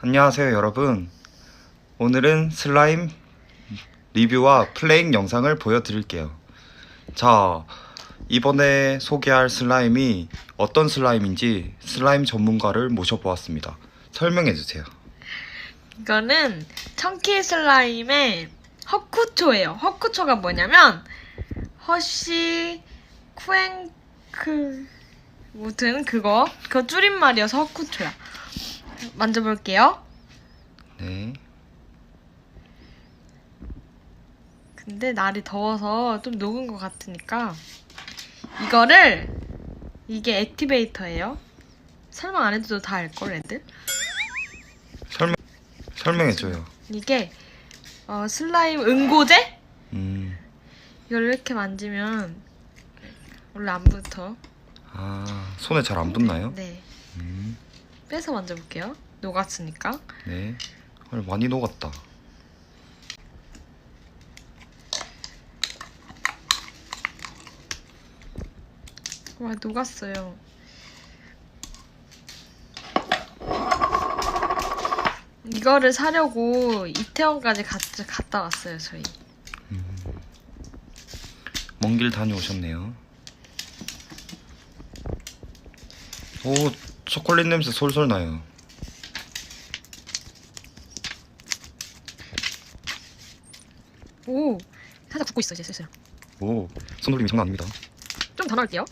안녕하세요 여러분. 오늘은 슬라임 리뷰와 플레잉 영상을 보여드릴게요. 자 이번에 소개할 슬라임이 어떤 슬라임인지 슬라임 전문가를 모셔보았습니다. 설명해주세요. 이거는 청키 슬라임의 허쿠초예요. 허쿠초가 뭐냐면 허쉬 쿠앵크 무튼 그거. 그거 줄임말이어서 허쿠초야. 만져볼게요. 네 근데 날이 더워서 좀 녹은 것 같으니까 이거를 이게 액티베이터예요. 설명 안 해도 다 알걸 애들? 설명, 설명해줘요 이게 어, 슬라임 응고제? 음, 이걸 이렇게 만지면 원래 안 붙어. 아 손에 잘 안 붙나요? 네. 음, 빼서 만져볼게요. 녹았으니까. 네 헐, 많이 녹았다 와 녹았어요. 이거를 사려고 이태원까지 갔, 갔다 왔어요 저희. 먼길 다녀오셨네요 오 초콜릿 냄새 솔솔 나요 오 살짝 붓고 있어 이제 슬슬. 오 손놀림이 장난 아닙니다 좀 더 넣을게요.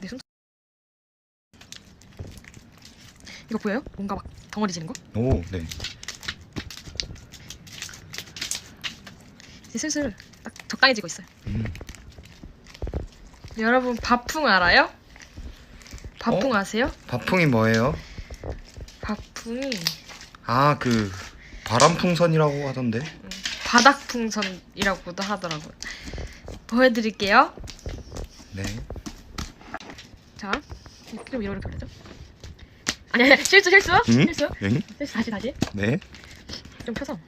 내 손. 이거 보여요? 뭔가 막 덩어리 지는 거? 오 네 이제 슬슬 딱 적당해지고 있어요. 음. 여러분 바풍 알아요? 바풍 어? 아세요? 바풍이 뭐예요? 바풍이 아 그 바람 풍선이라고 하던데 바닥 풍선이라고도 하더라고요. 보여드릴게요. 네 자, 좀 이렇게 올려줘. 아니 아니 실수 실수 응? 실수 응? 실수 다시 다시 네 좀 펴서.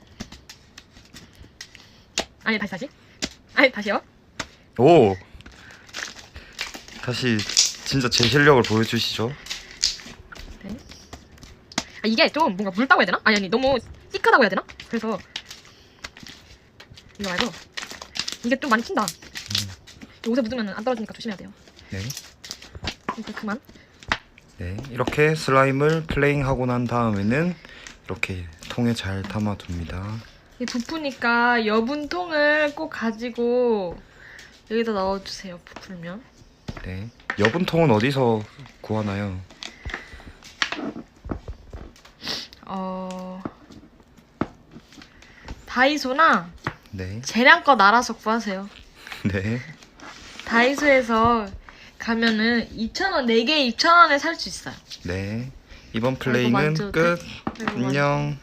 아니 다시 다시. 아니 다시요. 오 다시 진짜 제 실력을 보여주시죠 네. 아, 이게 좀 뭔가 묽다고 해야 되나? 아니 아니 너무 띠까다고 해야 되나? 그래서 이거 말고 이게 좀 많이 튄다. 옷에 묻으면 안 떨어지니까 조심해야 돼요. 네, 이거 그만. 네 이렇게 슬라임을 플레잉하고 난 다음에는 이렇게 통에 잘 담아둡니다 이 부푸니까 여분 통을 꼭 가지고 여기다 넣어주세요. 부풀면. 네 여분통은 어디서 구하나요? 어 다이소나 네 재량껏 알아서 구하세요. 네. 다이소에서 가면은 2,000원, 4개 2,000원에 살 수 있어요. 네. 이번 만져도 끝. 돼? 이거 안녕.